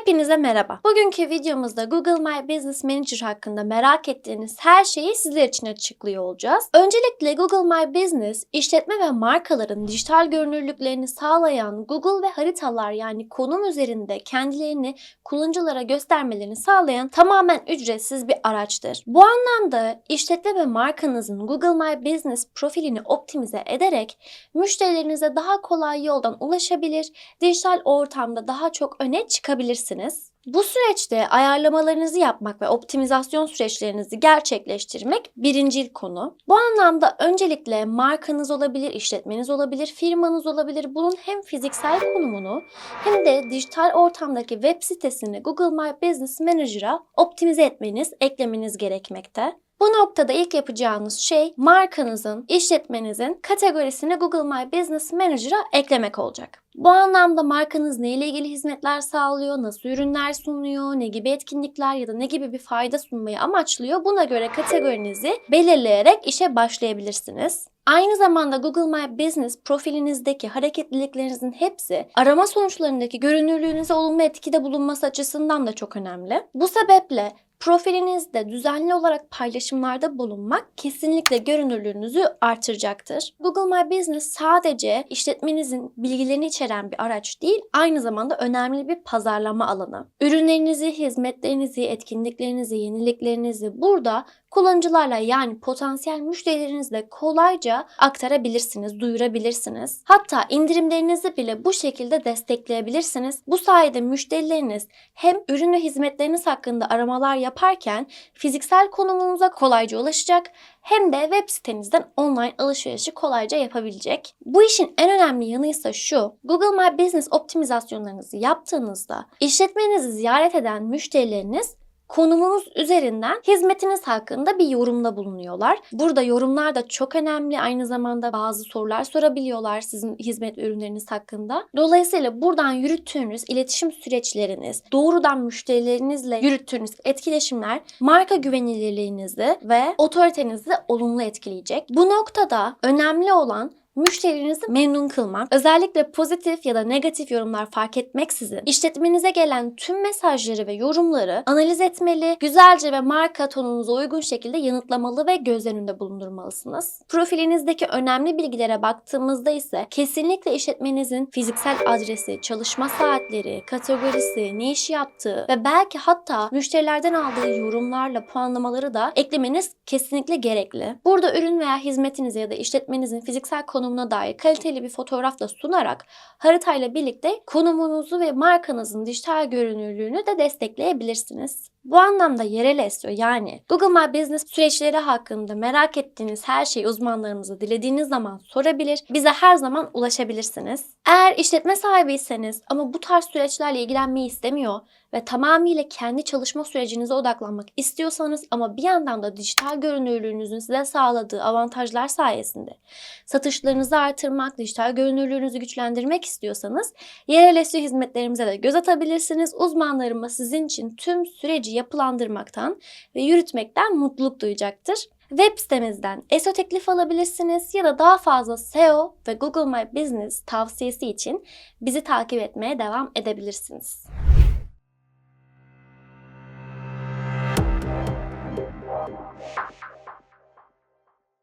Hepinize merhaba. Bugünkü videomuzda Google My Business Manager hakkında merak ettiğiniz her şeyi sizler için açıklıyor olacağız. Öncelikle Google My Business, işletme ve markaların dijital görünürlüklerini sağlayan Google ve haritalar yani konum üzerinde kendilerini kullanıcılara göstermelerini sağlayan tamamen ücretsiz bir araçtır. Bu anlamda işletme ve markanızın Google My Business profilini optimize ederek müşterilerinize daha kolay yoldan ulaşabilir, dijital ortamda daha çok öne çıkabilirsiniz. Bu süreçte ayarlamalarınızı yapmak ve optimizasyon süreçlerinizi gerçekleştirmek birincil konu. Bu anlamda öncelikle markanız olabilir, işletmeniz olabilir, firmanız olabilir. Bunun hem fiziksel konumunu hem de dijital ortamdaki web sitesini Google My Business Manager'a optimize etmeniz, eklemeniz gerekmekte. Bu noktada ilk yapacağınız şey markanızın, işletmenizin kategorisini Google My Business Manager'a eklemek olacak. Bu anlamda markanız ne ile ilgili hizmetler sağlıyor, nasıl ürünler sunuyor, ne gibi etkinlikler ya da ne gibi bir fayda sunmayı amaçlıyor buna göre kategorinizi belirleyerek işe başlayabilirsiniz. Aynı zamanda Google My Business profilinizdeki hareketliliklerinizin hepsi arama sonuçlarındaki görünürlüğünüze olumlu etkide bulunması açısından da çok önemli. Bu sebeple profilinizde düzenli olarak paylaşımlarda bulunmak kesinlikle görünürlüğünüzü artıracaktır. Google My Business sadece işletmenizin bilgilerini içeren bir araç değil, aynı zamanda önemli bir pazarlama alanı. Ürünlerinizi, hizmetlerinizi, etkinliklerinizi, yeniliklerinizi burada kullanıcılarla yani potansiyel müşterilerinizle kolayca aktarabilirsiniz, duyurabilirsiniz. Hatta indirimlerinizi bile bu şekilde destekleyebilirsiniz. Bu sayede müşterileriniz hem ürün ve hizmetleriniz hakkında aramalar yaparken fiziksel konumunuza kolayca ulaşacak hem de web sitenizden online alışverişi kolayca yapabilecek. Bu işin en önemli yanı ise şu. Google My Business optimizasyonlarınızı yaptığınızda işletmenizi ziyaret eden müşterileriniz konumunuz üzerinden hizmetiniz hakkında bir yorumda bulunuyorlar. Burada yorumlar da çok önemli. Aynı zamanda bazı sorular sorabiliyorlar sizin hizmet ürünleriniz hakkında. Dolayısıyla buradan yürüttüğünüz iletişim süreçleriniz, doğrudan müşterilerinizle yürüttüğünüz etkileşimler marka güvenilirliğinizi ve otoritenizi olumlu etkileyecek. Bu noktada önemli olan müşterinizi memnun kılmak, özellikle pozitif ya da negatif yorumlar fark etmeksizin işletmenize gelen tüm mesajları ve yorumları analiz etmeli, güzelce ve marka tonunuza uygun şekilde yanıtlamalı ve göz önünde bulundurmalısınız. Profilinizdeki önemli bilgilere baktığımızda ise kesinlikle işletmenizin fiziksel adresi, çalışma saatleri, kategorisi, ne iş yaptığı ve belki hatta müşterilerden aldığı yorumlarla puanlamaları da eklemeniz kesinlikle gerekli. Burada ürün veya hizmetinize ya da işletmenizin fiziksel konumuna dair kaliteli bir fotoğraf da sunarak haritayla birlikte konumunuzu ve markanızın dijital görünürlüğünü de destekleyebilirsiniz. Bu anlamda yerel SEO yani Google My Business süreçleri hakkında merak ettiğiniz her şeyi uzmanlarımıza dilediğiniz zaman sorabilir, bize her zaman ulaşabilirsiniz. Eğer işletme sahibiyseniz ama bu tarz süreçlerle ilgilenmeyi istemiyor ve tamamıyla kendi çalışma sürecinize odaklanmak istiyorsanız ama bir yandan da dijital görünürlüğünüzün size sağladığı avantajlar sayesinde satışlarınızı artırmak, dijital görünürlüğünüzü güçlendirmek istiyorsanız yerel SEO hizmetlerimize de göz atabilirsiniz. Uzmanlarımız sizin için tüm süreci yapılandırmaktan ve yürütmekten mutluluk duyacaktır. Web sitemizden SEO teklif alabilirsiniz ya da daha fazla SEO ve Google My Business tavsiyesi için bizi takip etmeye devam edebilirsiniz.